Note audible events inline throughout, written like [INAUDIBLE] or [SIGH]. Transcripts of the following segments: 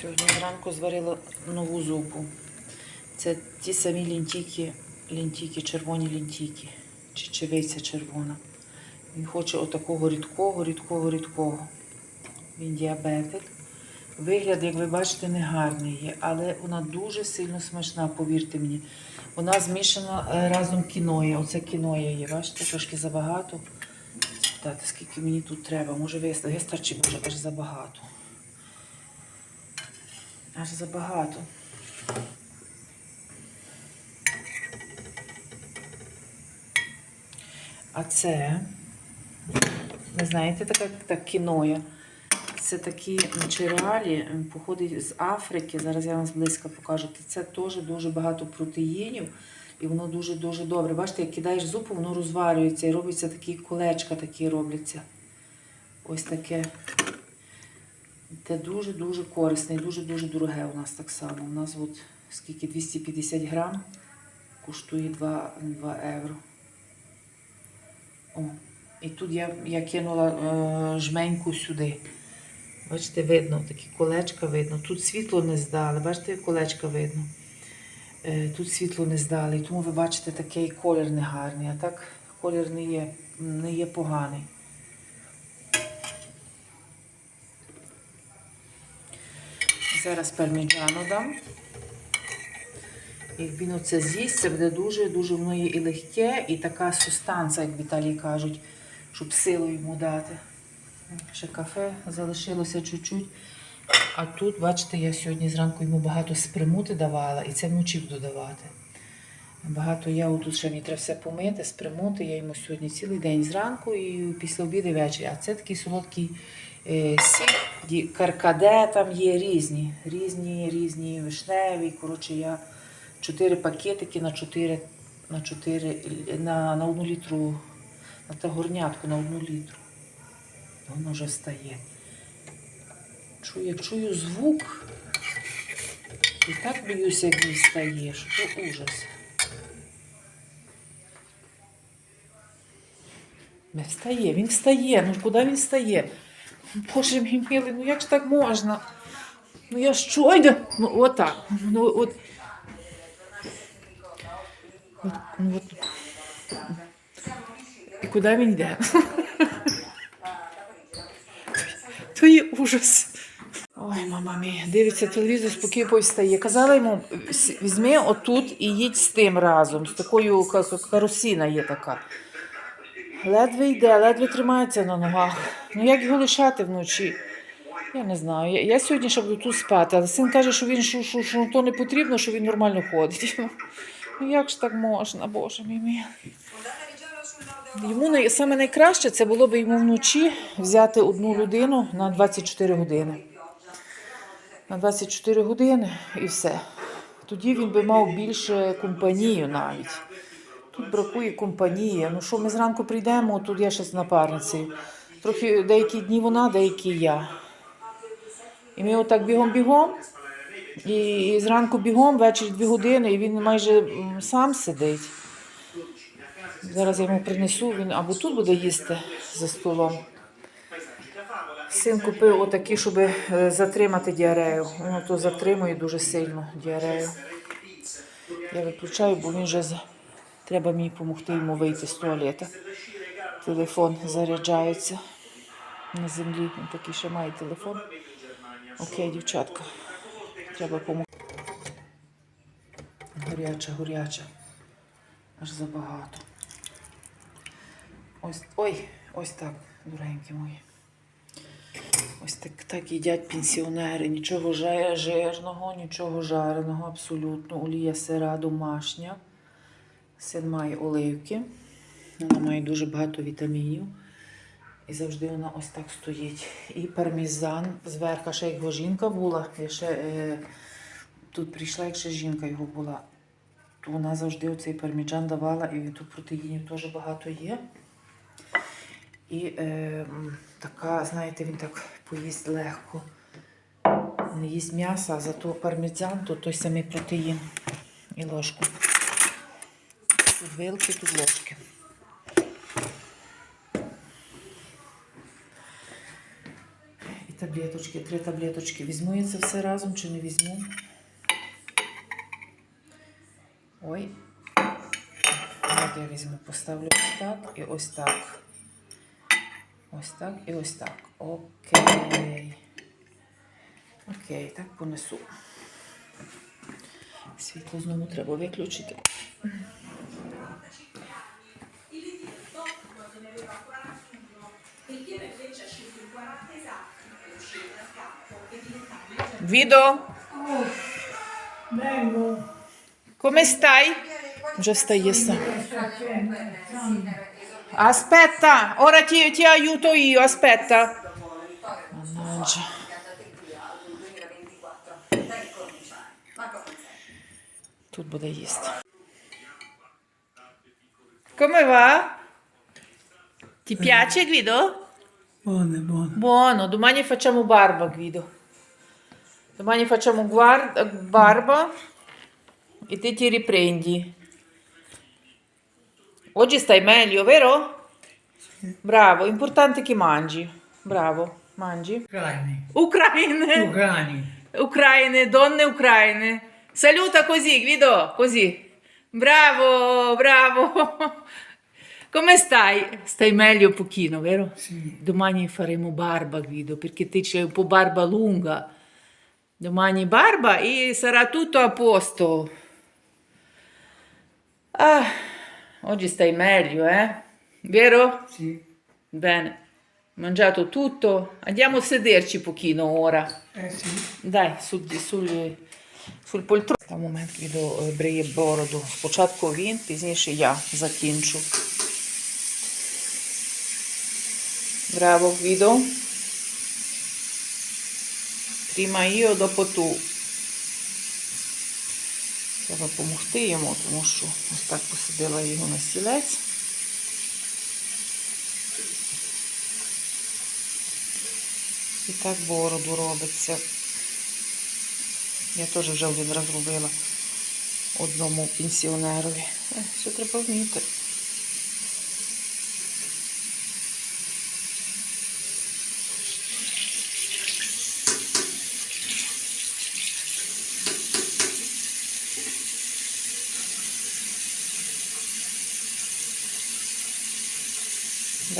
Сьогодні зранку зварила нову зупу. Це ті самі лінтійки, лінтійки, червоні лінтійки. Чечевиця червона. Він хоче отакого рідкого, рідкого, рідкого. Він діабетик. Вигляд, як ви бачите, не гарний є, але вона дуже сильно смачна, повірте мені. Вона змішана е, разом кіноє. Оце кіноє є. Бачите, трошки забагато. Спитати, скільки мені тут треба. Може вистачить, може аж забагато. Аж забагато. А це, ви знаєте, така так, кіноя. Це такі начералі, походить з Африки. Зараз я вам зблизька покажу. Це теж дуже багато протеїнів. І воно дуже-дуже добре. Бачите, як кидаєш зупу, воно розварюється і робиться такі колечка такі робляться. Ось таке. Це дуже-дуже корисне і дуже-дуже дороге у нас так само. У нас от скільки 250 грам коштує 2, 2 євро. О, і тут я, я кинула е, жменьку сюди. Бачите, видно, такі колечка видно. Тут світло не здали. Бачите, колечка видно. Е, тут світло не здали. І тому ви бачите, такий колір не гарний. А так колір не є, не є поганий. Зараз парміджану дам. Як він оце з'їсть, це буде дуже-дуже є і легке, і така сустанція, як в кажуть, щоб силу йому дати. Ще кафе залишилося чуть-чуть. А тут, бачите, я сьогодні зранку йому багато спримути давала, і це вночі буду давати. Багато я тут ще мені треба все помити, спримути. Я йому сьогодні цілий день зранку і після обіду і ввечері. А це такий солодкий сік, каркаде там є різні, різні, різні вишневі. Коротше, я чотири пакетики на 4, на 4, на, на одну літру, на те горнятку на одну літру. Воно вже встає. Чую, чую звук, і так боюся, як він встає, що ужас. Не встає, він встає. Ну куди він встає? [LAUGHS] Боже мій милий, ну як ж так можна? Ну я щойно, ну отак. Ну от. От, ну, от. І куди він йде? [LAUGHS] То є ужас. Ой, мама мія, дивиться телевізор, спокійно встає. Казала йому, візьми отут і їдь з тим разом, з такою ка- ка- карусіна є така. Ледве йде, ледве тримається на ногах. Ну як його лишати вночі? Я не знаю. Я, я сьогодні ще буду тут спати, але син каже, що він що, що, що то не потрібно, що він нормально ходить. [LAUGHS] Ну як ж так можна, Боже мій мій. Йому най- саме найкраще це було б йому вночі взяти одну людину на 24 години. На 24 години і все. Тоді він би мав більше компанію навіть. Тут бракує компанії. Ну що, ми зранку прийдемо, тут я ще з напарницею. Трохи деякі дні вона, деякі я. І ми отак бігом-бігом. І, і зранку бігом, ввечері дві години, і він майже сам сидить. Зараз я йому принесу, він або тут буде їсти за столом. Син купив отакі, щоб е, затримати діарею. Воно то затримує дуже сильно діарею. Я виключаю, бо він вже треба мені допомогти йому вийти з туалета. Телефон заряджається на землі. Він такий ще має телефон. Окей, дівчатка. Треба допомогти. Горяча, горяча. Аж забагато. Ось, ой, ось так, дорогенькі мої. Ось так, так їдять пенсіонери. Нічого жирного, нічого жареного, абсолютно. Олія сира домашня. Син має оливки. Вона має дуже багато вітамінів. І завжди вона ось так стоїть. І пармезан зверху, ще його жінка була. Я ще е, тут прийшла, як ще жінка його була. То вона завжди оцей парміджан давала, і тут протеїнів теж багато є. І е, така, знаєте, він так поїсть легко. Не їсть м'яса, а зато пармезан, то той самий протеїн. І ложку. Тут вилки, тут ложки. І таблеточки, три таблеточки. Візьму я це все разом чи не візьму? Ой. От я візьму, поставлю ось так і ось так. Ось так і ось так. Окей. Окей, так понесу. Світло знову треба виключити. Відо, Vengo. come stai? Già stai sta. Aspetta, ora ti, ti aiuto io, aspetta. Mannaggia. Тут буде їсти. Come va? Ti piace Guido? Buone, buone. Buono, domani facciamo barba, Guido. Domani facciamo guarda, barba e te ti riprendi. Oggi stai meglio, vero? Bravo, importante che mangi. Bravo, mangi. Ucraini. Ucraine, Ucrani. ucraine, donne ucraine. Saluta così, Guido, così. Bravo, bravo. Come stai? Stai meglio un pochino, vero? Sì. Domani faremo barba, Guido, perché te c'è un po' barba lunga. Domani barba e sarà tutto a posto. Ah, oggi stai meglio, eh? Vero? Sì. Bene. Mangiato tutto. Andiamo a sederci un pochino ora. Eh sì. Дай, sul, sul, sul польтру. Та момент відео е, бриє бороду. Спочатку він, пізніше я закінчу. Браво, Гвідо. Prima io, dopo tu. Треба допомогти йому, тому що ось так посадила його на стілець. І так бороду робиться. Я теж вже один раз робила одному пенсіонерові. Все треба вміти.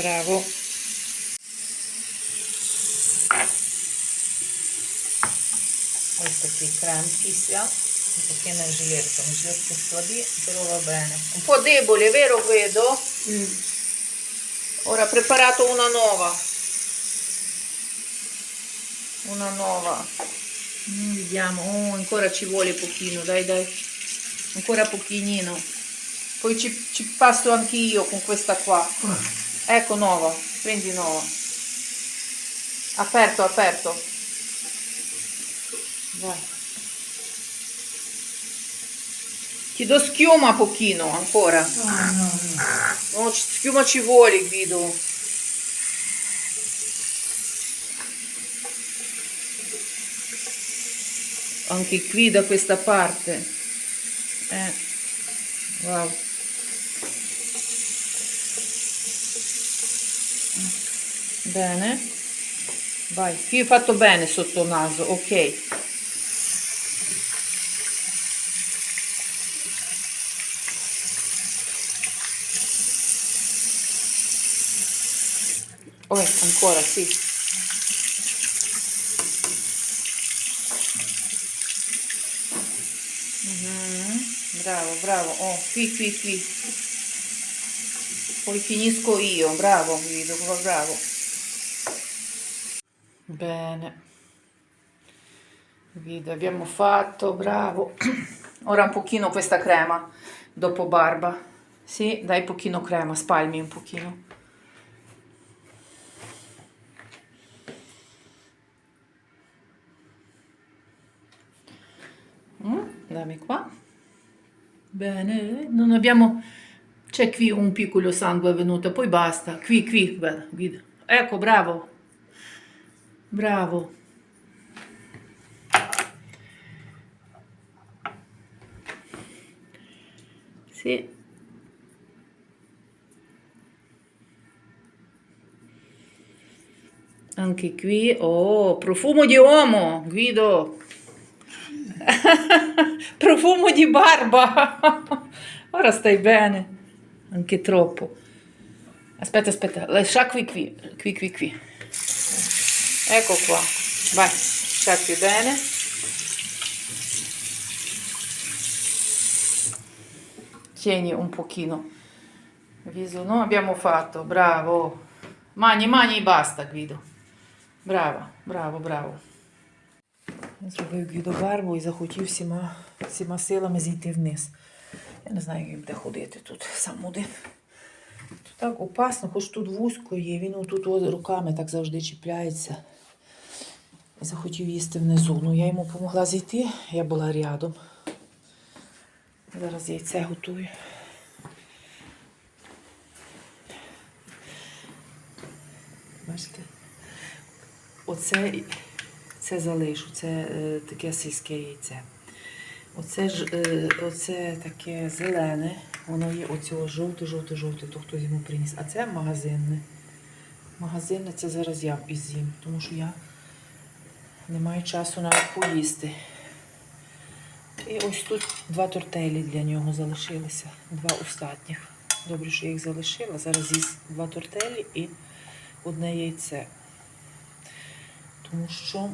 Браво. Ось такий крем після. І такими жилетками. Жилетки слабі, però va bene. Un po' debole, vero Guido? Ora preparato una nuova. Una nuova. Mm, vediamo. Oh, ancora ci vuole pochino, dai dai. Ancora pochino. Poi ci, ci passo anche io con questa qua. Ecco nuova, prendi nuova. Aperto, aperto. Vai. Ti do schiuma pochino ancora. Ah, no, no. No, schiuma ci vuole, Guido. Anche qui da questa parte. Eh. Wow. Bene. Vai, qui hai fatto bene sotto naso, ok. Oh, ancora, sì. Mhm, Bravo, bravo. Oh, qui, qui, qui. Poi finisco io. Bravo, Guido, bravo. Bene. Guido, abbiamo fatto, bravo. [CLEARS THROAT] Ora un pochino questa crema, dopo barba. Sì, dai pochino crema, spalmi un pochino. Mm, dammi qua. Bene, non abbiamo... C'è qui un piccolo sangue venuto, poi basta. Qui, qui, guarda, Guido. Ecco, bravo. Bravo. Sì. Anche qui, oh, profumo di uomo, Guido. [LAUGHS] profumo di barba. [LAUGHS] Ora stai bene. Anche troppo. Aspetta, aspetta, lascia qui, qui, qui, qui, qui. Ecco qua. Vai, sciacqui bene. Tieni un pochino. Viso, non abbiamo fatto, bravo. Mani, mani e basta, Guido. Браво, браво, браво. Зробив Гвідо барбу і захотів всіма, всіма силами зійти вниз. Я не знаю, як він буде ходити тут сам один. Тут так опасно, хоч тут вузько є, він отут от руками так завжди чіпляється. Захотів їсти внизу. Ну, я йому допомогла зійти, я була рядом. Зараз яйце готую. Бачите? Оце це залишу, це е, таке сільське яйце. Оце ж е, оце таке зелене, воно є оцього жовте-жовте-жовте, то хтось йому приніс. А це магазинне. Магазинне це зараз я з'їм, тому що я не маю часу навіть поїсти. І ось тут два тортелі для нього залишилися, два остатніх. Добре, що я їх залишила. Зараз з'їсть два тортелі і одне яйце. Тому що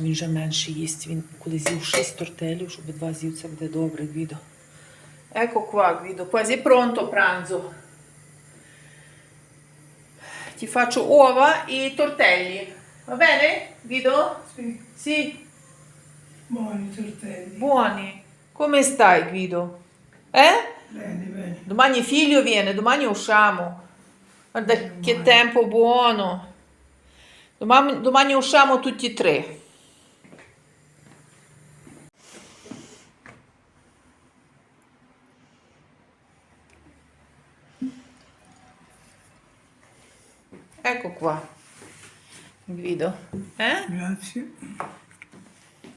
він вже менше їсть. Він коли з'їв 6 тортелів, щоб два з'їв, це буде добре, Гвідо. Ecco qua, Guido, quasi pronto pranzo. Ti faccio uova e tortelli. Va bene, Guido? Sì, Sì, buoni tortelli. buoni. Come stai, Guido? Eh? Bene, bene. Domani figlio viene, domani usciamo. Guarda che tempo buono. Domani, domani usciamo tutti e tre. Ecco qua. Guido. Eh? Grazie.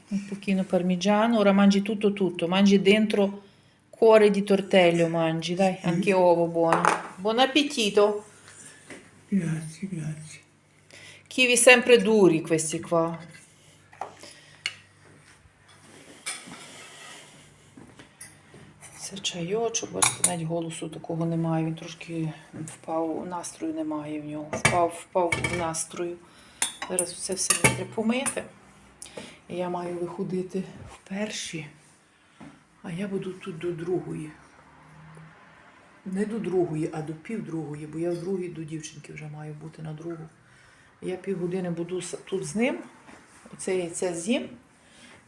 Un pochino parmigiano, ora mangi tutto tutto, mangi dentro cuore di tortello, mangi, dai, anche uovo buono. Buon appetito. Grazie, grazie. Kiwi sempre duri questi qua. Це чайочок, бачите, навіть голосу такого немає. Він трошки впав, настрою немає в нього. Впав, впав в настрою. Зараз це все мені треба помити. Я маю виходити в перші, а я буду тут до другої. Не до другої, а до півдругої, бо я в другій до дівчинки вже маю бути на другу. Я півгодини буду тут з ним, оце яйце з'їм,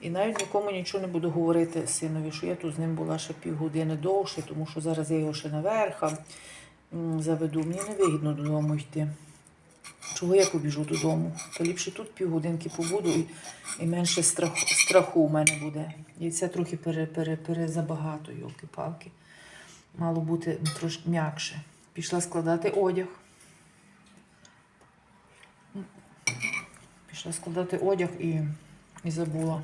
і навіть нікому нічого не буду говорити синові, що я тут з ним була ще півгодини довше, тому що зараз я його ще наверх заведу. Мені не вигідно додому йти. Чого я побіжу додому? То ліпше тут півгодинки побуду і, менше страху, страху в мене буде. І це трохи пере, пере, перезабагато, йолки-палки. Мало бути трошки м'якше. Пішла складати одяг. Пішла складати одяг і, і забула.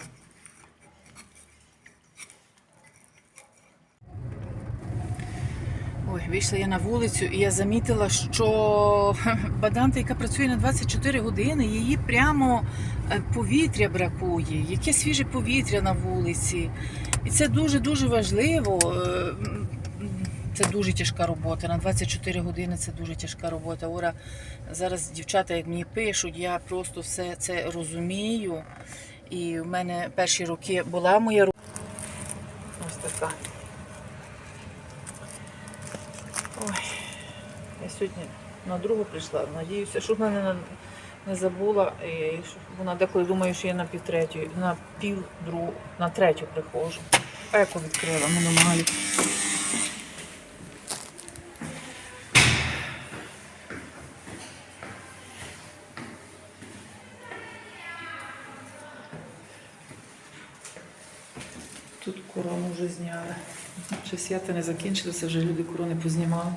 Вийшла я на вулицю і я замітила, що [LAUGHS] баданта, яка працює на 24 години, її прямо е, повітря бракує, яке свіже повітря на вулиці. І це дуже-дуже важливо. Е, Це дуже тяжка робота. На 24 години це дуже тяжка робота. Ора, зараз дівчата, як мені пишуть, я просто все це розумію. І в мене перші роки була моя робота. Ось така. Ой, я сьогодні на другу прийшла. Надіюся, щоб вона не, забула. І вона деколи думає, що я на півтретю, на пів другу, на третю приходжу. Еко відкрила, миномалі. Тут корону вже зняли. Ще свята не закінчилися, вже люди корони познімали.